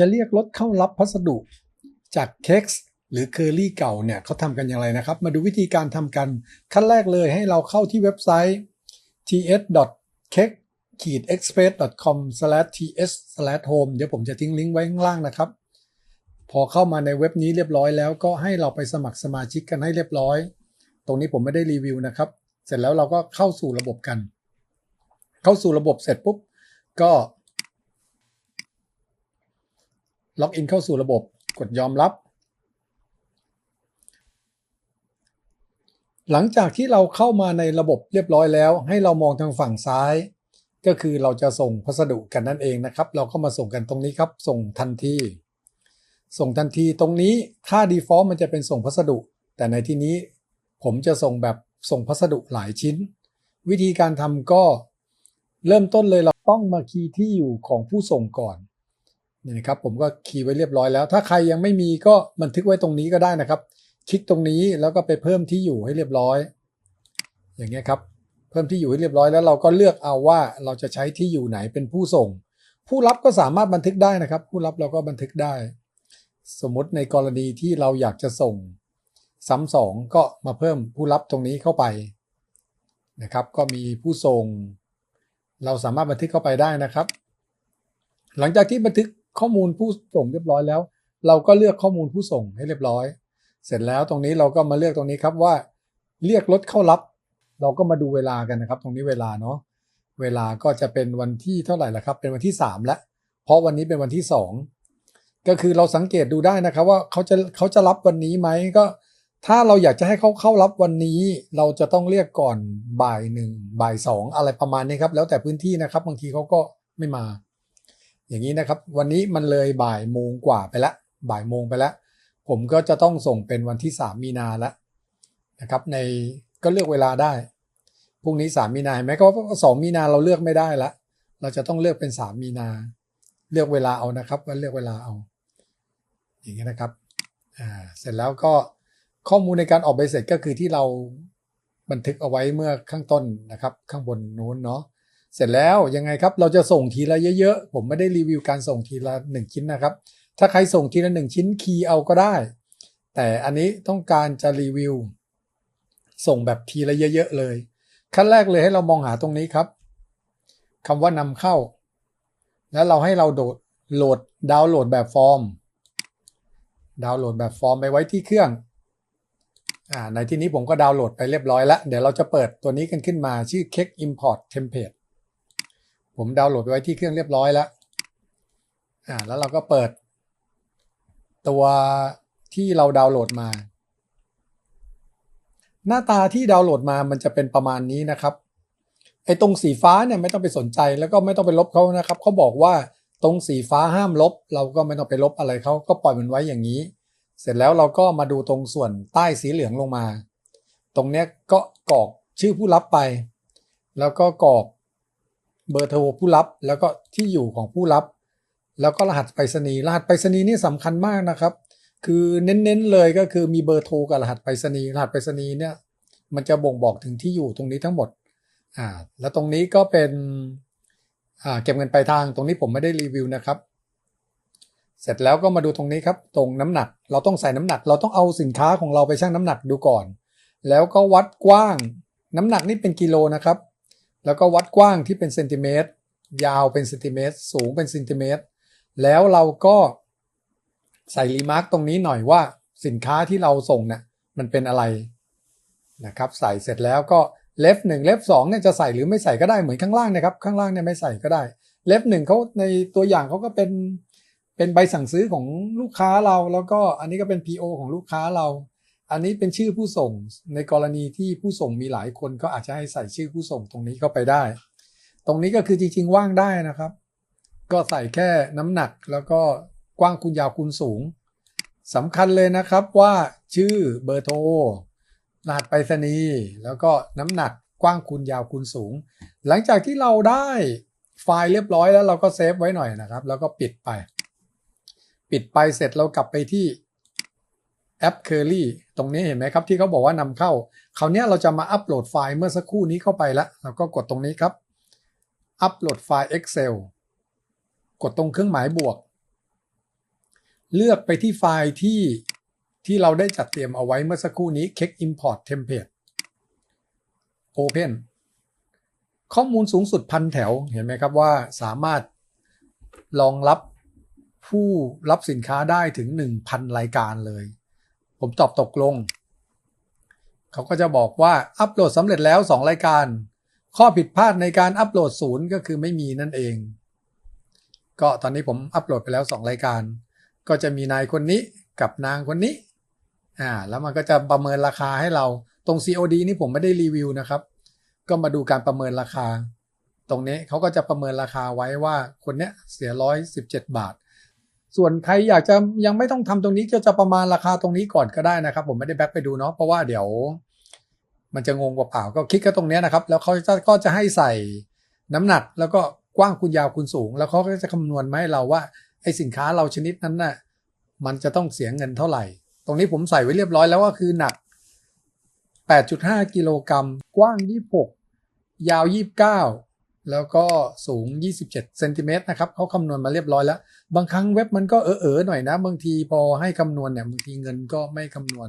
จะเรียกรถเข้ารับพัสดุจาก Kex หรือ Curly เก่าเนี่ยเขาทำกันอย่างไรนะครับ มาดูวิธีการทำกัน ขั้นแรกเลยให้เราเข้าที่เว็บไซต์ ts.kex express.com/ts/home เดี๋ยวผมจะทิ้งลิงก์ไว้ข้างล่างนะครับ พอเข้ามาในเว็บนี้เรียบร้อยแล้วก็ให้เราไปสมัครสมาชิกกันให้เรียบร้อย ตรงนี้ผมไม่ได้รีวิวนะครับ เสร็จแล้วเราก็เข้าสู่ระบบกัน เข้าสู่ระบบเสร็จปุ๊บก็ ล็อกอินเข้าสู่ระบบ กดยอมรับ หลังจากที่เราเข้ามาในระบบเรียบร้อยแล้ว ให้เรามองทางฝั่งซ้าย ก็คือเราจะส่งพัสดุกันนั่นเองนะครับ เราก็มาส่งกันตรงนี้ครับ ส่งทันทีส่งทันทีตรงนี้ค่า default มันจะเป็นส่งพัสดุ แต่ในที่นี้ผมจะส่งแบบส่งพัสดุหลายชิ้น วิธีการทำก็เริ่มต้นเลยเราต้องมาคีย์ที่อยู่ของผู้ส่งก่อน นี่นะครับผมก็คีย์ไว้เรียบร้อยแล้ว ถ้าใครยังไม่มีก็บันทึกไว้ตรงนี้ก็ได้นะครับ คลิกตรงนี้แล้วก็ไปเพิ่มที่อยู่ให้เรียบร้อย อย่างเงี้ยครับเพิ่มที่อยู่ให้เรียบร้อยแล้วเราก็เลือกเอาว่าเราจะใช้ที่อยู่ไหนเป็นผู้ส่ง ผู้รับก็สามารถบันทึกได้นะครับ ผู้รับเราก็บันทึกได้ สมมติในกรณีที่เราอยากจะส่งซ้ำสองก็มาเพิ่มผู้รับตรงนี้เข้าไปนะครับ ก็มีผู้ส่ง เราสามารถบันทึกเข้าไปได้นะครับ หลังจากที่บันทึก ข้อมูลผู้ส่งเรียบร้อยแล้ว เราก็เลือกข้อมูลผู้ส่งให้เรียบร้อย เสร็จแล้วตรงนี้เราก็มาเลือกตรงนี้ครับว่า เรียกรถเข้ารับ เราก็มาดูเวลากันนะครับ ตรงนี้เวลาเนาะเวลาก็จะเป็นวันที่เท่าไหร่ละครับ เป็นวันที่ 3 แล้ว เพราะวันนี้เป็นวันที่ 2 ก็คือเราสังเกตดูได้นะครับ ว่าเขาจะเขาจะรับวันนี้ไหมก็ถ้าเราอยากจะให้เขาเข้ารับวันนี้ เราจะต้องเรียกก่อนบ่ายหนึ่งบ่ายสองอะไรประมาณนี้ครับ แล้วแต่พื้นที่นะครับ บางทีเขาก็ไม่มา อย่างนี้นะครับ วันนี้มันเลยบ่ายโมงกว่าไปแล้วบ่ายโมงไปแล้วผมก็จะต้องส่งเป็นวันที่ 3 มีนาแล้วนะครับ ในก็เลือกเวลาได้พรุ่งนี้ 3 มีนาเห็นไหมก็สองมีนาเราเลือกไม่ได้ละเราจะต้องเลือกเป็น 3 มีนา เลือกเวลาเอานะครับว่าเลือกเวลาเอา อย่างนี้นะครับอ่าเสร็จแล้วก็ข้อมูลในการออกใบเสร็จก็คือที่เราบันทึกเอาไว้เมื่อข้างต้นนะครับ ข้างบนนู้นเนาะ เสร็จแล้วยังไงครับเราจะส่งทีละเยอะๆ ผมไม่ได้รีวิวการส่งทีละหนึ่งชิ้นนะครับ ถ้าใครส่งทีละหนึ่งชิ้นคีย์เอาก็ได้ แต่อันนี้ต้องการจะรีวิว ส่งแบบทีละเยอะๆเลย ขั้นแรกเลยให้เรามองหาตรงนี้ครับคำว่านำเข้า แล้วเราให้เราโดดโหลดดาวน์โหลดแบบฟอร์ม ดาวน์โหลดแบบฟอร์มไปไว้ที่เครื่องอ่าในที่นี้ผมก็ดาวน์โหลดไปเรียบร้อยแล้ว เดี๋ยวเราจะเปิดตัวนี้กันขึ้นมาชื่อ cake Import Template ผมดาวน์โหลดไปไว้ที่เครื่องเรียบร้อยแล้วอ่าแล้วเราก็เปิด ตัวที่เราดาวน์โหลดมา หน้าตาที่ดาวน์โหลดมามันจะเป็นประมาณนี้นะครับไอ้ตรงสีฟ้าเนี่ยไม่ต้องไปสนใจแล้วก็ไม่ต้องไปลบเขานะครับเขาบอกว่าตรงสีฟ้าห้ามลบ เราก็ไม่ต้องไปลบอะไรเขาก็ปล่อยมันไว้อย่างนี้ เสร็จแล้วเราก็มาดูตรงส่วนใต้สีเหลืองลงมา ตรงเนี้ยก็กรอกชื่อผู้รับไป แล้วก็กรอก เบอร์โทรผู้รับ แล้วก็ที่อยู่ของผู้รับ แล้วก็รหัสไปรษณีย์รหัสไปรษณีย์นี่สำคัญมากนะครับ คือเน้นๆเลยก็คือมีเบอร์โทรกับรหัสไปรษณีย์รหัสไปรษณีย์เนี่ยมันจะบ่งบอกถึงที่อยู่ตรงนี้ทั้งหมดอ่าแล้วตรงนี้ก็เป็นอ่าเก็บเงินปลายทางตรงนี้ผมไม่ได้รีวิวนะครับ เสร็จแล้วก็มาดูตรงนี้ครับ ตรงน้ำหนัก เราต้องใส่น้ำหนัก เราต้องเอาสินค้าของเราไปชั่งน้ำหนักดูก่อน แล้วก็วัดกว้าง น้ำหนักนี่เป็นกิโลนะครับ แล้วก็วัดกว้างที่เป็นเซนติเมตร ยาวเป็นเซนติเมตร สูงเป็นเซนติเมตร แล้วเราก็ใส่รีมาร์กตรงนี้หน่อยว่าสินค้าที่เราส่งเนี่ยมันเป็นอะไรนะครับใส่เสร็จแล้วก็เลฟหนึ่งเลฟสองเนี่ยจะใส่หรือไม่ใส่ก็ได้เหมือนข้างล่างนะครับ ข้างล่างเนี่ยไม่ใส่ก็ได้ เลฟหนึ่งเขาในตัวอย่างเขาก็เป็นเป็นใบสั่งซื้อของลูกค้าเรา แล้วก็อันนี้ก็เป็น PO ของลูกค้าเรา อันนี้เป็นชื่อผู้ส่งในกรณีที่ผู้ส่งมีหลายคนก็อาจจะให้ใส่ชื่อผู้ส่งตรงนี้เข้าไปได้ ตรงนี้ก็คือจริงๆว่างได้นะครับ ก็ใส่แค่น้ำหนักแล้วก็กว้างคูณยาวคูณสูงสำคัญเลยนะครับว่าชื่อเบอร์โทรรหัสไปรษณีย์แล้วก็น้ำหนักกว้างคูณยาวคูณสูง หลังจากที่เราได้ไฟล์เรียบร้อยแล้วเราก็เซฟไว้หน่อยนะครับ แล้วก็ปิดไป ปิดไปเสร็จเรากลับไปที่ แอป Curly ตรงนี้เห็นไหมครับที่เขาบอกว่านำเข้าคราวนี้เราจะมาอัปโหลดไฟล์เมื่อสักครู่นี้เข้าไปแล้วเราก็กดตรงนี้ครับ อัปโหลดไฟล์ Excel กดตรงเครื่องหมายบวก เลือกไปที่ไฟล์ที่ที่เราได้จัดเตรียมเอาไว้เมื่อสักครู่นี้ Cake Import Template Open ข้อมูลสูงสุดพันแถวเห็นไหมครับว่าสามารถรองรับผู้รับสินค้าได้ถึง 1,000 รายการเลย ผมตอบตกลง เขาก็จะบอกว่าอัปโหลดสำเร็จแล้ว 2 รายการ ข้อผิดพลาดในการอัปโหลดศูนย์ก็คือไม่มีนั่นเอง ก็ตอนนี้ผมอัปโหลดไปแล้ว 2 รายการ ก็จะมีนายคนนี้กับนางคนนี้อ่าแล้วมันก็จะประเมินราคาให้เราตรง COD นี่ผมไม่ได้รีวิวนะครับ ก็มาดูการประเมินราคา ตรงนี้เขาก็จะประเมินราคาไว้ว่าคนเนี้ยเสียร้อยสิบเจ็ดบาท ส่วนใครอยากจะยังไม่ต้องทำตรงนี้ก็จะประมาณราคาตรงนี้ก่อนก็ได้นะครับ ผมไม่ได้แบ็กไปดูเนาะเพราะว่าเดี๋ยว มันจะงงกว่าเปล่าก็คลิกก็ตรงนี้นะครับ แล้วเขาจะก็จะให้ใส่น้ำหนัก แล้วก็กว้างคูณยาวคูณสูง แล้วเขาก็จะคำนวณมาให้เราว่าไอสินค้าเราชนิดนั้นน่ะมันจะต้องเสียเงินเท่าไหร่ ตรงนี้ผมใส่ไว้เรียบร้อยแล้วก็คือหนัก 8.5 กิโลกรัมกว้าง 26 ยาว 29 แล้วก็สูง 27เซนติเมตรนะครับเขาคำนวณมาเรียบร้อยแล้ว บางครั้งเว็บมันก็เออๆหน่อยนะ บางทีพอให้คำนวณเนี่ยบางทีเงินก็ไม่คำนวณ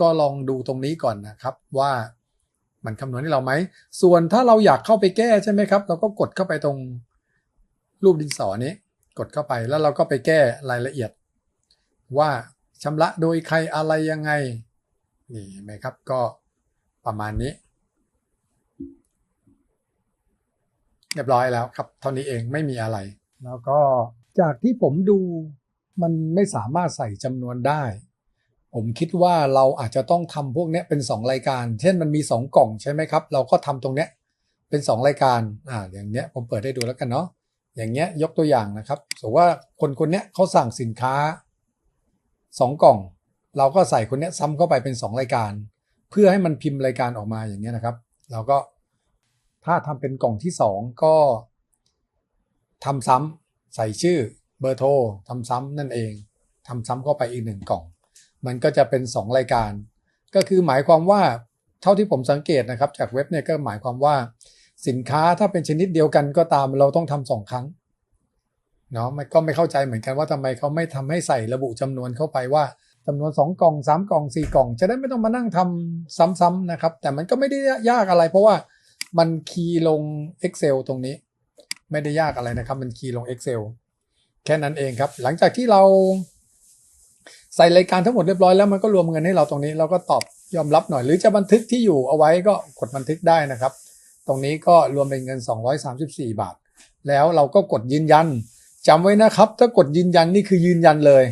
ก็ลองดูตรงนี้ก่อนนะครับว่ามันคำนวณให้เราไหม ส่วนถ้าเราอยากเข้าไปแก้ใช่ไหมครับ เราก็กดเข้าไปตรงรูปดินสอนี้ กดเข้าไปแล้วเราก็ไปแก้รายละเอียด ว่าชำระโดยใครอะไรยังไง นี่ไหมครับก็ประมาณนี้ เรียบร้อยแล้วครับเท่านี้เองไม่มีอะไร แล้วก็จากที่ผมดูมันไม่สามารถใส่จำนวนได้ ผมคิดว่าเราอาจจะต้องทำพวกเนี้ยเป็น 2 รายการ เช่นมันมี 2 กล่องใช่ไหมครับ เราก็ทำตรงเนี้ยเป็น 2 รายการอ่าอย่างเนี้ยผมเปิดให้ดูแล้วกันเนาะอย่างเงี้ยยกตัวอย่างนะครับสมมติว่าคนคนเนี้ยเขาสั่งสินค้า 2 กล่อง เราก็ใส่คนเนี้ยซ้ำเข้าไปเป็น 2 รายการ เพื่อให้มันพิมพ์รายการออกมาอย่างเงี้ยนะครับ เราก็ ถ้าทำเป็นกล่องที่ 2 ก็ทำซ้ำใส่ชื่อเบอร์โทรทำซ้ำนั่นเองทำซ้ำเข้าไปอีกหนึ่งกล่อง มันก็จะเป็น 2 รายการ ก็คือหมายความว่าเท่าที่ผมสังเกตนะครับ จากเว็บเนี่ยก็หมายความว่า สินค้าถ้าเป็นชนิดเดียวกันก็ตามเราต้องทำสองครั้งเนาะมันก็ไม่เข้าใจเหมือนกันว่าทำไมเขาไม่ทำให้ใส่ระบุจำนวนเข้าไปว่าจำนวน 2 กล่อง 3 กล่อง 4 กล่อง จะได้ไม่ต้องมานั่งทำซ้ำๆนะครับ แต่มันก็ไม่ได้ยากอะไร เพราะว่า มันคีย์ลง Excel ตรงนี้ ไม่ได้ยากอะไรนะครับ มันคีย์ลง Excel แค่นั้นเองครับ หลังจากที่เราใส่รายการทั้งหมดเรียบร้อยแล้วมันก็รวมเงินให้เราตรงนี้เราก็ตอบยอมรับหน่อยหรือจะบันทึกที่อยู่เอาไว้ก็กดบันทึกได้นะครับ ตรงนี้ก็รวมเป็นเงิน 234 บาท แล้วเราก็กดยืนยันจำไว้นะครับ ถ้ากดยืนยันนี่คือยืนยันเลย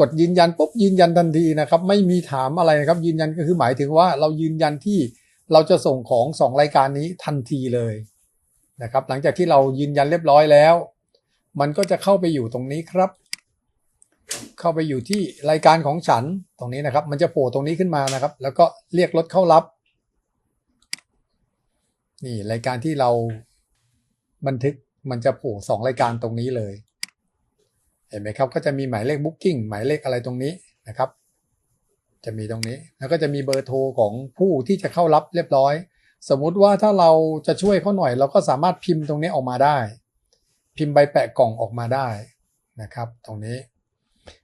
กดยืนยันปุ๊บยืนยันทันทีนะครับ ไม่มีถามอะไรนะครับ ยืนยันก็คือหมายถึงว่าเรายืนยันที่ เราจะส่งของสองรายการนี้ทันทีเลยนะครับ หลังจากที่เรายืนยันเรียบร้อยแล้ว มันก็จะเข้าไปอยู่ตรงนี้ครับ เข้าไปอยู่ที่รายการของฉันตรงนี้นะครับ มันจะโผล่ตรงนี้ขึ้นมานะครับ แล้วก็เรียกรถเข้ารับ นี่รายการที่เราบันทึกมันจะโผล่สองรายการตรงนี้เลย เห็นไหมครับ ก็จะมีหมายเลข Booking หมายเลขอะไรตรงนี้นะครับ จะมีตรงนี้ แล้วก็จะมีเบอร์โทรของผู้ที่จะเข้ารับเรียบร้อย สมมุติว่าถ้าเราจะช่วยเขาหน่อย เราก็สามารถพิมพ์ตรงนี้ออกมาได้ พิมพ์ใบแปะกล่องออกมาได้นะครับ ตรงนี้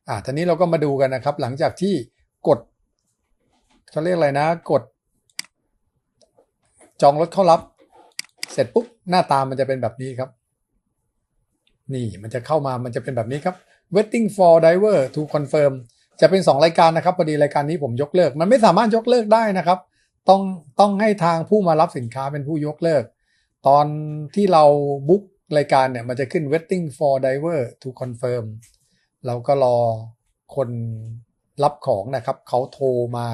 อ่าทีนี้เราก็มาดูกันนะครับ หลังจากที่กดเขาเรียกอะไรนะ กด จองรถเข้ารับ เสร็จปุ๊บหน้าตามันจะเป็นแบบนี้ครับ นี่มันจะเข้ามามันจะเป็นแบบนี้ครับ waiting for driver to confirm จะเป็น 2 รายการนะครับพอดีรายการนี้ผมยกเลิก มันไม่สามารถยกเลิกได้นะครับ ต้องต้องให้ทางผู้มารับสินค้าเป็นผู้ยกเลิก ตอนที่เราบุ๊กรายการเนี่ยมันจะขึ้น waiting for diver to confirm เราก็รอคนรับของนะครับเขาโทรมา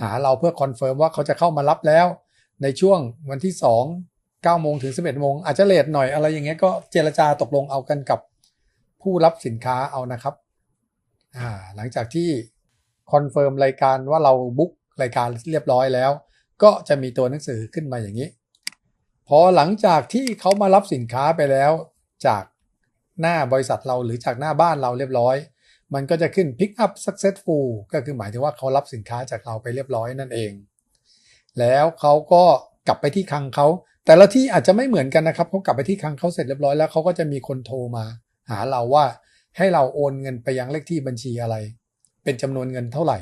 หาเราเพื่อคอนเฟิร์มว่าเขาจะเข้ามารับแล้ว ในช่วงวันที่ 2 9โมงถึง 11โมงอาจจะเลทหน่อยอะไรอย่างเงี้ยก็เจรจาตกลงเอากันกับผู้รับสินค้าเอานะครับ หลังจากที่คอนเฟิร์มรายการว่าเราบุ๊กรายการเรียบร้อยแล้ว ก็จะมีตัวหนังสือขึ้นมาอย่างนี้ พอหลังจากที่เขามารับสินค้าไปแล้ว จากหน้าบริษัทเราหรือจากหน้าบ้านเราเรียบร้อย มันก็จะขึ้น pick up successful ก็คือหมายถึงว่าเขารับสินค้าจากเราไปเรียบร้อยนั่นเอง แล้วเขาก็กลับไปที่คลังเขา แต่ละที่อาจจะไม่เหมือนกันนะครับเขากลับไปที่คลังเขาเสร็จเรียบร้อยแล้วเขาก็จะมีคนโทรมา หาเราว่า ให้เราโอนเงินไปยังเลขที่บัญชีอะไร เป็นจำนวนเงินเท่าไหร่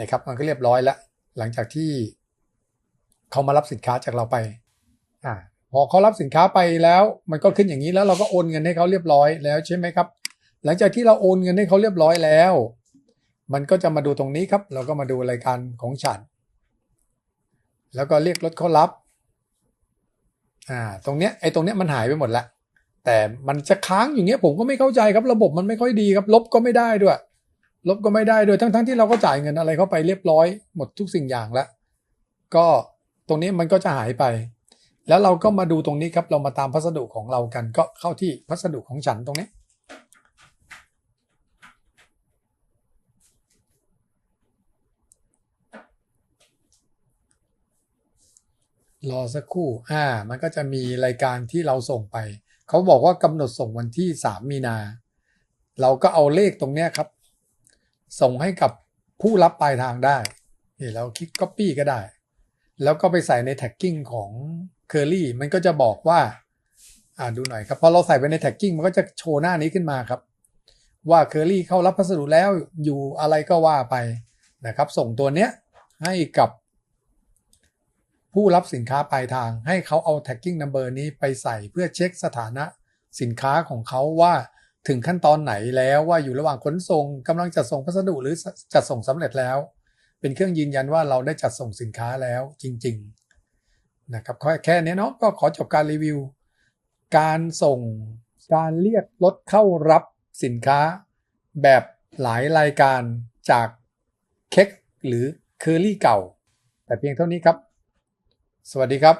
นะครับมันก็เรียบร้อยแล้ว หลังจากที่เขามารับสินค้าจากเราไปอ่าพอเขารับสินค้าไปแล้ว มันก็ขึ้นอย่างนี้แล้วเราก็โอนเงินให้เขาเรียบร้อยแล้วใช่ไหมครับ หลังจากที่เราโอนเงินให้เขาเรียบร้อยแล้ว มันก็จะมาดูตรงนี้ครับ เราก็มาดูรายการของฉัน แล้วก็เรียกรถเขารับอ่าตรงเนี้ยไอ้ตรงเนี้ยมันหายไปหมดละ แต่มันจะค้างอย่างเงี้ยผมก็ไม่เข้าใจครับระบบมันไม่ค่อยดีครับลบก็ไม่ได้ด้วย ลบก็ไม่ได้ด้วยทั้งทั้งที่เราก็จ่ายเงินอะไรเข้าไปเรียบร้อย หมดทุกสิ่งอย่างแล้วก็ตรงนี้มันก็จะหายไป แล้วเราก็มาดูตรงนี้ครับเรามาตามพัสดุของเรากันก็เข้าที่พัสดุของฉันตรงนี้รอสักครู่ อ่า มันก็จะมีรายการที่เราส่งไป เขาบอกว่ากำหนดส่งวันที่ 3 มีนา เราก็เอาเลขตรงเนี้ยครับ ส่งให้กับผู้รับปลายทางได้นี่เราคลิก Copy ก็ได้ แล้วก็ไปใส่ในแท็กกิ้งของ Curly มันก็จะบอกว่าอ่าดูหน่อยครับพอเราใส่ไปในแท็กกิ้งมันก็จะโชว์หน้านี้ขึ้นมาครับ ว่า Curly เข้ารับพัสดุแล้วอยู่อะไรก็ว่าไปนะครับ ส่งตัวเนี้ยให้กับ ผู้รับสินค้าปลายทางให้เขาเอา tagging number นี้ไปใส่เพื่อเช็คสถานะสินค้าของเขาว่าถึงขั้นตอนไหนแล้วว่าอยู่ระหว่างขนส่งกำลังจัดส่งพัสดุหรือจัดส่งสำเร็จแล้ว เป็นเครื่องยืนยันว่าเราได้จัดส่งสินค้าแล้วจริง ๆ นะครับแค่นี้เนาะก็ขอจบการรีวิว การส่งการเรียกรถเข้ารับสินค้า แบบหลายรายการจากเค้กหรือเคอรี่เก่า แต่เพียงเท่านี้ครับ สวัสดีครับ